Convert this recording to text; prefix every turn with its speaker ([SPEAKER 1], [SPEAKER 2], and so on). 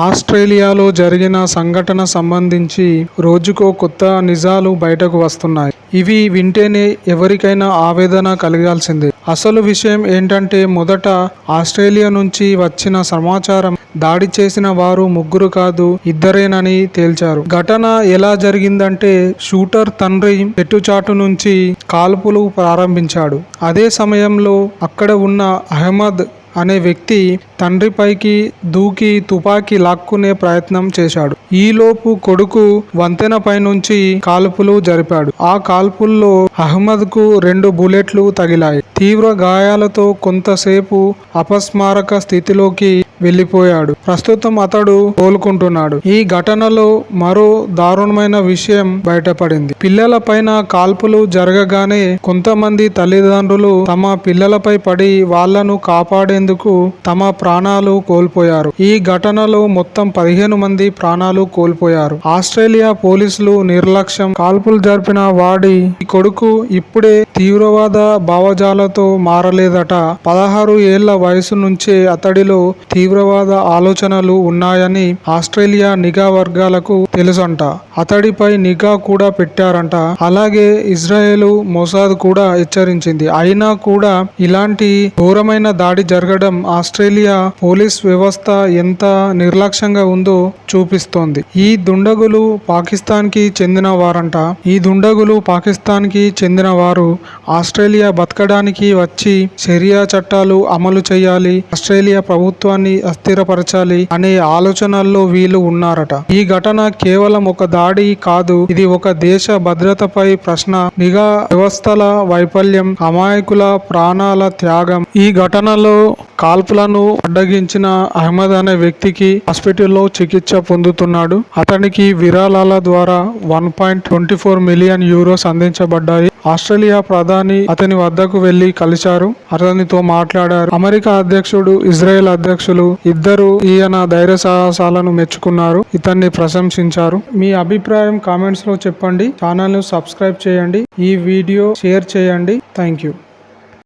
[SPEAKER 1] ఆస్ట్రేలియాలో జరిగిన సంఘటన సంబంధించి రోజుకో కొత్త నిజాలు బయటకు వస్తున్నాయి. ఇవి వింటేనే ఎవరికైనా ఆవేదన కలగాల్సిందే. అసలు విషయం ఏంటంటే మొదట ఆస్ట్రేలియా నుంచి వచ్చిన సమాచారం దాడి చేసిన వారు ముగ్గురు కాదు ఇద్దరేనని తేల్చారు. ఘటన ఎలా జరిగిందంటే షూటర్ తండ్రి చెట్టుచాటు నుంచి కాల్పులు ప్రారంభించాడు. అదే సమయంలో అక్కడ ఉన్న అహ్మద్ అనే వ్యక్తి తండ్రిపైకి దూకి తుపాకీ లాక్కునే ప్రయత్నం చేశాడు. ఈలోపు కొడుకు వంతెనపై నుంచి కాల్పులు జరిపాడు. ఆ కాల్పుల్లో అహ్మద్కు రెండు బుల్లెట్లు తగిలాయి. తీవ్ర గాయాలతో కొంతసేపు అపస్మారక స్థితిలోకి వెళ్ళిపోయాడు ప్రస్తుతం అతడు కోలుకుంటున్నాడు. ఈ ఘటనలో మరో దారుణమైన విషయం బయటపడింది. పిల్లల పైన కాల్పులు జరగగానే కొంతమంది తల్లిదండ్రులు తమ పిల్లలపై పడి వాళ్ళను కాపాడేందుకు తమ ప్రాణాలు కోల్పోయారు. ఈ ఘటనలో మొత్తం పదిహేను మంది ప్రాణాలు కోల్పోయారు. ఆస్ట్రేలియా పోలీసులు నిర్లక్ష్యం. కాల్పులు జరిపిన వాడి కొడుకు ఇప్పుడే తీవ్రవాద భావజాల తో మారలేదట. పదహారు ఏళ్ళ వయసు నుంచే అతడిలో తీవ్రవాద ఆలోచనలు ఉన్నాయని ఆస్ట్రేలియా నిఘా వర్గాలకు తెలుసంట. అతడిపై నిఘా కూడా పెట్టారంట. అలాగే ఇజ్రాయెల్ మొసాద్ కూడా హెచ్చరించింది. అయినా కూడా ఇలాంటి ఘోరమైన దాడి జరగడం ఆస్ట్రేలియా పోలీస్ వ్యవస్థ ఎంత నిర్లక్ష్యంగా ఉందో చూపిస్తోంది. ఈ దుండగులు పాకిస్తాన్కి చెందిన వారంట ఈ దుండగులు పాకిస్తాన్కి చెందిన వారు ఆస్ట్రేలియా బతకడానికి వచ్చి షరియా చట్టాలు అమలు చేయాలి ఆస్ట్రేలియా ప్రభుత్వాన్ని అస్థిరపరచాలి అనే ఆలోచనల్లో వీళ్ళు ఉన్నారట. ఈ ఘటన కేవలం ఒక దాడి కాదు ఇది ఒక దేశ భద్రతపై ప్రశ్న నిఘా వ్యవస్థల వైఫల్యం అమాయకుల ప్రాణాల త్యాగం. ఈ ఘటనలో కాల్పులను అడ్డగించిన అహ్మద్ అనే వ్యక్తికి హాస్పిటల్లో చికిత్స పొందుతున్నాడు. అతనికి విరాళాల ద్వారా one point twenty four million euros అందించబడ్డాయి. Australia ప్రధాని అతని వద్దకు వెళ్ళి కలిశారు. అతనితో మాట్లాడారు. అమెరికా అధ్యక్షుడు ఇజ్రాయెల్ అధ్యక్షులు ఇద్దరు ఈయన ధైర్య సాహసాలను మెచ్చుకున్నారు. ఇతన్ని ప్రశంసించారు. మీ అభిప్రాయం కామెంట్స్లో చెప్పండి. ఛానల్ను సబ్స్క్రైబ్ చేయండి. ఈ వీడియో షేర్ చేయండి. Thank you.